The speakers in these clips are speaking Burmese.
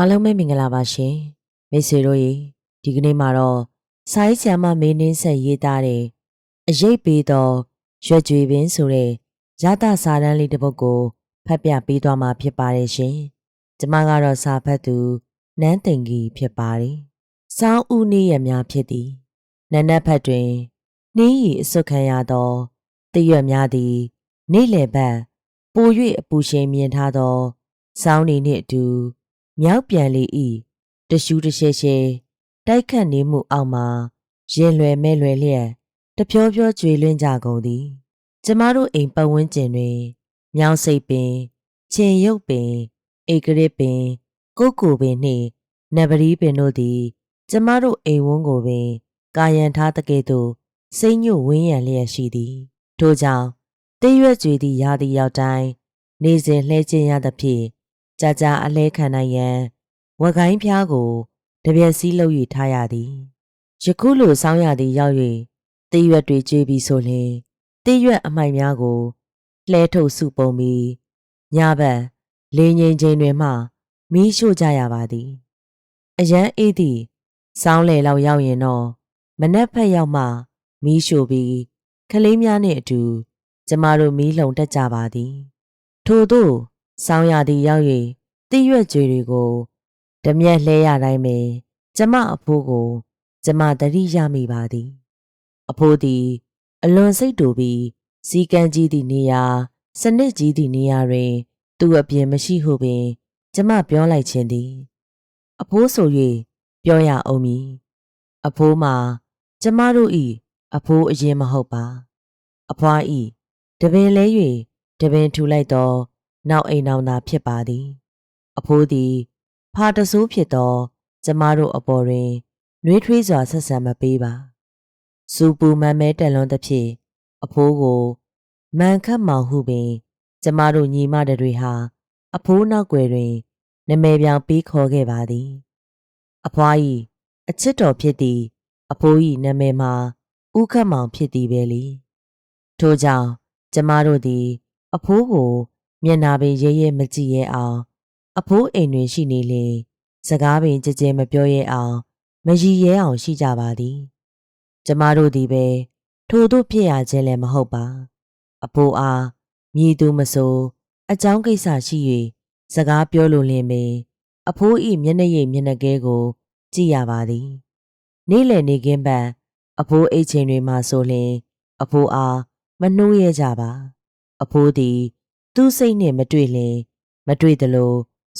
အားလုံးပဲမင်္ဂလာပါရှင်မိတ်ဆွေတို့ရေဒီကနေ့မှာတော့ဆိုင်းဆံမမင်းနှင်းဆက်ရေးသားတဲ့အရေးပေးသောရွက်ကြွေပင်ဆိုတဲ့ရသစာတန်းလေးတစ်ပုဒ်ကိုဖတ်ပြပေးသွားမှာဖြစ်ပါတယ်ရှင်ကျမကတော့စာဖတ်သူနန်းသိင်ကြီးဖြစ်ပါတယ်စောင်းဦးနေရများဖြစ်သည်နန်းနက်ဖက်တွင်နှင်းရီအစွတ်ခံရသောတရွက်များသည်နေ့လယ်ဘက်ပို၍အပူရှင်မြင်ထားသောစောင်းနေနှင့်အတူ မြောက်ပြန်လေဤတရှူးတရှဲရှဲတိုက်ခတ်နေမှုအောက်မှာရင်လွယ်မဲလွယ်လျက်တဖြောဖြောကျွေလွင့်ကြကုန်သည်ကျမတို့အိမ်ပတ်ဝန်းကျင်တွင်မြောင်စိတ်ပင်ခြင်ရုပ်ပင်ဧကရစ်ပင်ကိုကိုပင်နှင့်နဗရီပင်တို့သည် ကျမတို့အိမ်ဝန်းကိုပင် ကာယံထားတကဲ့သို့စိတ်ညွတ်ဝင်းရံလျက်ရှိသည်ထို့ကြောင့်တေးရွက်ကြွေသည့်ရာသီရောက်တိုင်းနေစဉ်လှဲကျင်းရသဖြင့် ကြာကြာအလဲခံနိုင်ရန်ဝက်ကိုင်းဖျားကိုတပြက်စီးလုပ်၍ထားရသည်ယခုလိုစောင်းရသည်ရောက်၍တေးရွက်တွေကျွေးပြီးဆိုလျှင်တေးရွက်အမိုက်များကိုလှဲထုတ်စုပုံပြီးညဘက်လေငိန်ချိန်တွင်မှမီးရှို့ကြရပါသည်အရန်အေးသည့်စောင်းလေလောက်ရောက်ရင်တော့မနက်ဖက်ရောက်မှမီးရှို့ပြီးကလေးများနှင့်အတူ ကျမတို့မီးလုံတက်ကြပါသည် ထို့သို့ စောင်းရသည်ရောက်၍တိရွက်ကြွေတွေကိုဓမြက်လှဲရတိုင်းပင်ကျမအဖိုးကို ကျမတတိရမိပါသည် အဖိုးသည် အလွန်စိတ်တူပြီးစီကံကြီးသည့်နေရာစနစ်ကြီးသည့်နေရာတွင် သူအပြင်မရှိဟုပင် ကျမပြောလိုက်ခြင်းသည် အဖိုးဆို၍ပြောရအောင်မည်အဖိုးမှာ ကျမတို့ဤအဖိုးအရင်မဟုတ်ပါ အဖွားဤတပင်လဲ၍တပင်ထူလိုက်သော နောက်အိမ်နောင်သာဖြစ်ပါသည် အဖိုးသည် ဖာတဆိုးဖြစ်သော ကျမတို့အပေါ်တွင်နှွေးထွေးစွာဆက်ဆံမပေးပါစူပူမန်မဲတက်လွန်သဖြင့်အဖိုးကိုမန်ခတ်မောင်ဟုပင် ကျမတို့ညီမတွေဟာ အဖိုးနောက်ွယ်တွင်နမဲပြောင်ပေးခေါ်ခဲ့ပါသည် အဖွားဤအချစ်တော်ဖြစ်သည့်အဖိုးဤနာမည်မှာဥခတ်မောင်ဖြစ်သည်ပဲလေထို့ကြောင့်ကျမတို့သည် အဖိုးကို မျက်နာပင်ရဲရဲမကြည့်ရဲအောင် အဖိုးအိမ်တွင်ရှိနေလေစကားပင်ကြဲကြဲမပြောရဲအောင် မရည်ရဲအောင်ရှိကြပါသည် ကျမတို့သည်ပဲထို့သို့ဖြစ်ရခြင်းလည်းမဟုတ်ပါ အဖိုးအားမြည်သူမဆိုအကြောင်းကိစ္စရှိ၍စကားပြောလိုလင်ပင်အဖိုးဤမျက်နှာရိပ်မျက်နှာကဲကို ကြည့်ရပါသည် နေ့လည်နေခင်းပန်အဖိုးအိတ်ချိန်တွေမှာဆိုလျှင် အဖိုးအားမနှိုးရဲကြပါ အဖိုးသည် သူ့စိတ်နှင့်မတွေ့လျင် မတွေ့သလို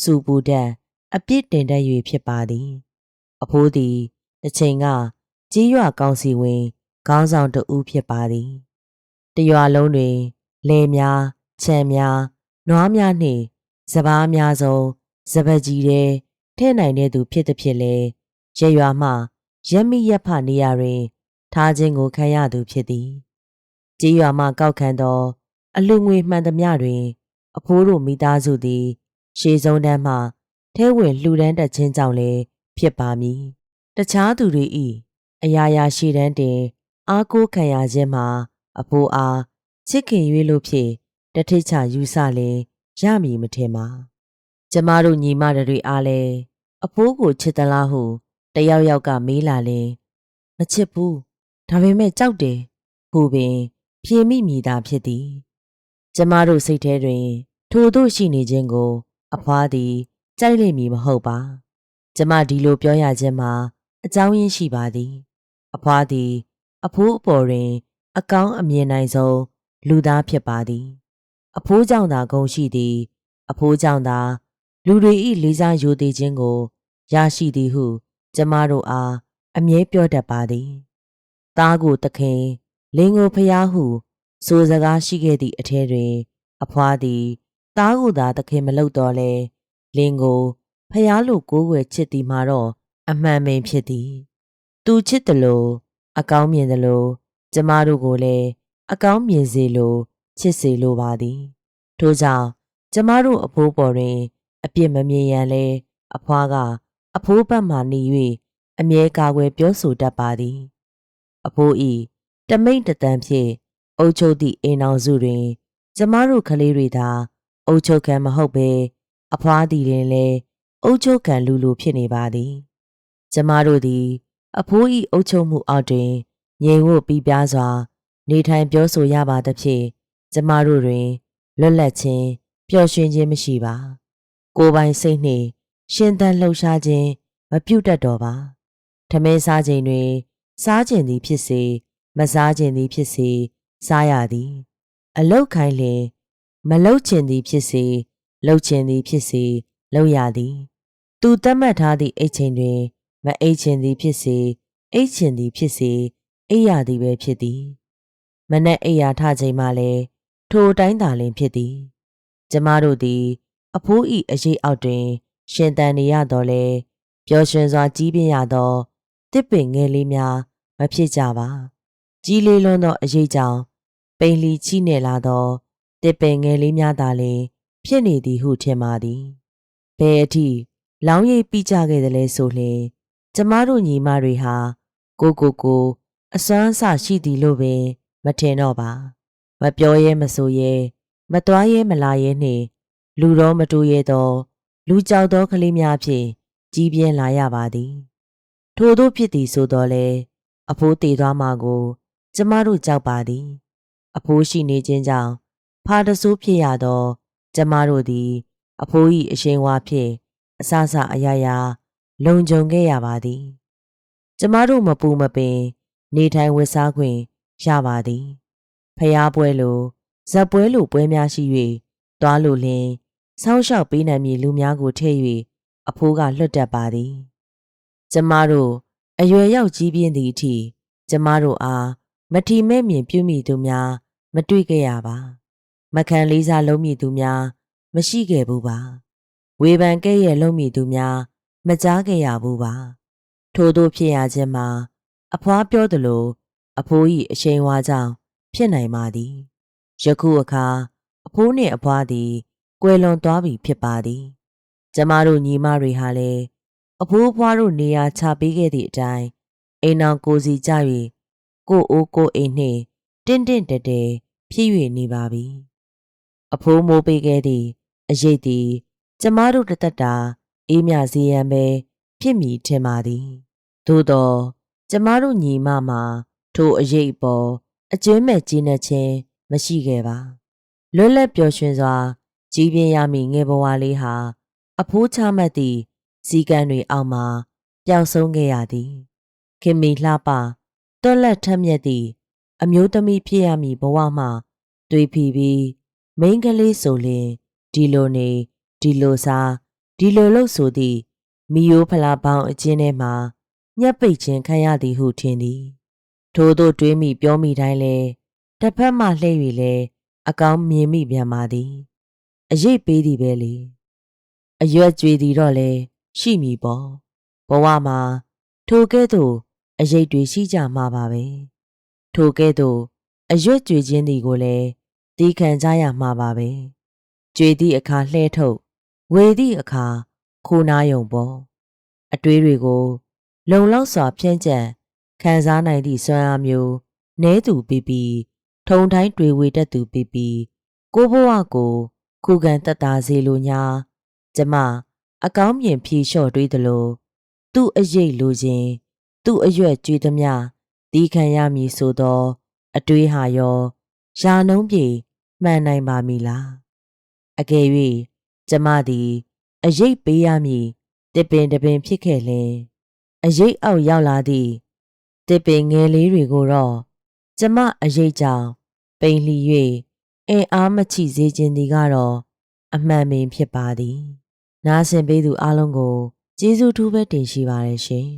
စူပူတတ်အပြစ်တင်တတ်၍ဖြစ်ပါသည် အဖိုးသည်တစ်ချိန်ကကြီးရွာကောင်းစီဝင်ခေါင်းဆောင်တဦးဖြစ်ပါသည်တရွာလုံးတွင်လယ်များခြံများနွားများနှင့်စပားများဆုံးစပကြီးတဲ့ထဲ့နိုင်တဲ့သူဖြစ်သည်ဖြစ်လေရရွာမှရက်မိရက်ဖနေရာတွင် ထားခြင်းကိုခံရသူဖြစ်သည်ကြေးရွာမှကောက်ခံသော အလူငွေမှန်သမျှတွင် အဖိုးတို့မိသားစုသည် ရှေးဆုံးတန်းမှထဲဝင်လှူဒန်းတတ်ခြင်းကြောင့်လည်းဖြစ်ပါမည်တခြားသူတွေဤအရာရာရှေ့တန်းတင် အားကိုးခံရခြင်းမှာ အဖိုးအားချစ်ခင်၍လို့ဖြင့်တထိတ်ချယူဆလဲရမည်မထင်ပါကျမတို့ညီမတွေအားလဲအဖိုးကိုချစ်သလားဟုတယောက်ယောက်ကမေးလာလဲမချစ်ဘူးဒါပေမဲ့ကြောက်တယ်ဟုပင်ဖြေမိမိသာဖြစ်သည် ကျမတို့စိတ်ထဲတွင် ထိုတို့ရှိနေခြင်းကို အဖွားသည်ကြိုက်လိမ့်မည်မဟုတ်ပါကျမဒီလိုပြောရခြင်းမှာအကြောင်းရင်းရှိပါသည် အဖွားသည် အဖိုးအပေါ်တွင် အကောင်းအမြင်နိုင်ဆုံးလူသားဖြစ်ပါသည် အဖိုးကြောင့်သာဂုံရှိသည် အဖိုးကြောင့်သာလူတွေ၏လေးစားယိုသေးခြင်းကိုရရှိသည်ဟု ကျမတို့အားအမြဲပြောတတ်ပါသည် သားကိုတခင်လင်ကိုဖျားဟု ဆိုစကားရှိခဲ့သည့်အထဲတွင် အဖွားသည်သားကိုသာတခင်မလုပ်တော့လဲလင်ကိုဖျားလိုကိုးွယ်ချစ်သည်မှာတော့အမှန်ပင်ဖြစ်သည် သူချစ်တယ်လို့အကောင်းမြင်တယ်လို့ကျမတို့ကိုလည်းအကောင်းမြင်စေလိုချစ်စေလိုပါသည် ထို့ကြောင့်ကျမတို့အဖိုးပေါ်တွင် အပြစ်မမြင်ရန်လဲအဖွားကအဖိုးဘက်မှနေ၍အမြဲကာကွယ်ပြောဆိုတတ်ပါသည် အဖိုးဤတမိတ်တတန်ဖြင့် အုတ်ချုပ်သည့်အိမ်အောင်စုတွင် ကျမတို့ကလေးတွေသာအုတ်ချုပ်ခံမဟုတ်ပဲအဖွားသည်တွင်လည်းအုတ်ချုပ်ခံလူလူဖြစ်နေပါသည်ကျမတို့သည် အဖိုးဤအုတ်ချုပ်မှုအောက်တွင်ငြိမ်ဝှက်ပြီးပြားစွာ နေထိုင်ပြောဆိုရပါသဖြင့်ကျမတို့တွင်လွတ်လပ်ခြင်းပျော်ရွှင်ခြင်းမရှိပါ ကိုယ်ပိုင်စိတ်နှင့်ရှင်သန်လှုပ်ရှားခြင်းမပြုတ်တတ်တော့ပါထမင်းစားခြင်းတွင် စားခြင်းသည်ဖြစ်စေမစားခြင်းသည်ဖြစ်စေ စားရသည် အလောက်ခိုင်းလင် မလုတ်ခြင်းသည်ဖြစ်စေလှုပ်ခြင်းသည်ဖြစ်စေလှုပ်ရသည် သူသတ်မှတ်ထားသည့်အိတ်ချိန်တွင် မအိတ်ခြင်းသည်ဖြစ်စေအိတ်ခြင်းသည်ဖြစ်စေအိပ်ရသည်ပဲဖြစ်သည် မနက်အိပ်ရာထချိန်မှလည်းထိုတိုင်းသာလင်ဖြစ်သည် ကျမတို့သည် အဖိုးဤအရေးအောက်တွင် ရှင်တန်နေရတော့လေပျော်ရွှင်စွာကြီးပြင်းရသောတစ်ပင်ငယ်လေးများမဖြစ်ကြပါ ကြီးလေးလွန်းသောအရေးကြောင့် ပိန်လီချိနေလာသောတစ်ပင်ငယ်လေးများသာလျှင်ဖြစ်နေသည်ဟုထင်ပါသည်ဘယ်အထိလောင်းရိပ်ပြီးကြခဲ့တယ်လဲဆိုလျှင်ကျမတို့ညီမတွေဟာကိုကိုကိုအစွမ်းအစရှိသည်လို့ပင်မထင်တော့ပါမပြောရဲမဆိုရဲမသွားရဲမလာရဲနှင့်လူတော်မတူရဲသောလူကြောက်သောကလေးများဖြင့်ကြီးပြင်းလာရပါသည်ထို့သောဖြစ်သည်ဆိုတော့လေအဖိုးတည်သွားမှာကို ကျမတို့ကြောက်ပါသည် အဖိုးရှိနေခြင်းကြောင့်ဖာတဆိုးဖြစ်ရသောကျမတို့သည် အဖိုး၏အရှိန်ဝါဖြင့်အဆအဆအရာရာလုံခြုံခဲ့ရပါသည် ကျမတို့မပူမပင် နေထိုင်ဝတ်စားခွင့်ရပါသည်ဖျားပွဲလိုဇက်ပွဲလိုပွဲများရှိ၍တွားလိုလင်ဆောင်းလျှောက်ပေးနိုင်မည်လူများကိုထည့်၍အဖိုးကလွတ်တတ်ပါသည် ကျမတို့အရွယ်ရောက်ကြီးပြင်းသည့်အထိကျမတို့အား မထီမဲ့မြင်ပြုမိသူများမတွေ့ခဲ့ရပါ မခံလေးစားလုံးမိသူများ မရှိခဲ့ဘူးပါ ဝေဖန်ခဲ့ရဲ့လုံးမိသူများ မကြားခဲ့ရဘူးပါထို့သောဖြစ်ရခြင်းမှာ အဖွားပြောသလို အဖိုး၏အရှိန်ဝါကြောင့်ဖြစ်နိုင်ပါသည်ယခုအခါအဖိုးနှင့်အဖွားသည်ကွယ်လွန်သွားပြီဖြစ်ပါသည်ကျမတို့ညီမတွေဟာလည်းအဖိုးအဖွားတို့နေရာချပေးခဲ့သည့်အတိုင်းအိမ်အောင်ကိုစီကြ၍ ကိုအိုးကိုအိမ်နှင့်တင့်တင့်တဲတဲဖြစ်၍နေပါပြီအဖိုးမိုးပေးခဲ့သည့်အရေးသည် ကျမတို့တသက်တာအေးမြစီရန်ပဲဖြစ်မိထင်ပါသည်သို့တော့ကျမတို့ညီမမှာထိုအရေးပေါ်အကျွမ်းမဲ့ကြီးနေခြင်းမရှိခဲ့ပါလွတ်လပ်ပျော်ရွှင်စွာကြီးပြင်းရမည့်ငယ်ဘဝလေးဟာ အဖိုးချမှတ်သည့်စီကံတွေအောက်မှာပျောက်ဆုံးခဲ့ရသည်ခင်မီလှပ တွက်လက်ထက်မြက်သည့်အမျိုးသမီးဖြစ်ရမည်ဘဝမှတွေးဖီပြီးမိန်းကလေးဆိုလျင်ဒီလိုနေဒီလိုစားဒီလိုလို့ဆိုသည့်မီယိုဖလာပေါင်းအချင်းထဲမှာညက်ပိတ်ခြင်းခံရသည်ဟုထင်သည်ထို့သောတွေးမိပြောမိတိုင်းလဲတစ်ဖက်မှလှည့်၍လဲအကောင်းမြင်မိပြန်ပါသည်အရေးပေးသည်ပဲလေအရွက်ကြွေသည်တော့လဲရှိမည်ပေါ့ဘဝမှာထိုကဲ့သို့ အရေးတွေရှိကြမှာပါပဲထိုကဲ့သို့အရွက်ကြွေခြင်းသည်ကိုလည်းတီးခံကြရမှာပါပဲကြွေသည့်အခါလှဲထုတ်ဝေသည့်အခါခိုးနာယုံပေါ့အတွေးတွေကို လုံလောက်စွာဖြန့်ကျက်ခံစားနိုင်သည့်စွမ်းအားမျိုးနဲသူပြီးပြီးထုံတိုင်းတွေဝေတတ်သူပြီးပြီးကိုဘဝကိုခုခံတက်တာစေလိုညာကျမအကောင်းမြင်ဖြေလျှော့တွေးသလိုသူ့အရေးလိုခြင်း သူ့အရွက်ကြွေးသမျှတီးခံရမည်ဆိုသော အတွေးဟာရောယာနှုံးပြေမှန်နိုင်ပါမည်လားအကယ်၍ကျမသည် အရေးပေးရမည်တစ်ပင်တပင်ဖြစ်ခဲ့လင်အရေးအောက်ရောက်လာသည့်တစ်ပင်ငယ်လေးတွေကိုတော့ကျမအရေးကြောင့်ပိန်လှီ၍အင်အားမချိစေခြင်းဒီကတော့အမှန်ပင်ဖြစ်ပါသည်နားဆင်ပေးသူအလုံးကိုကျေးဇူးထူးပဲတင်ရှိပါတယ်ရှင်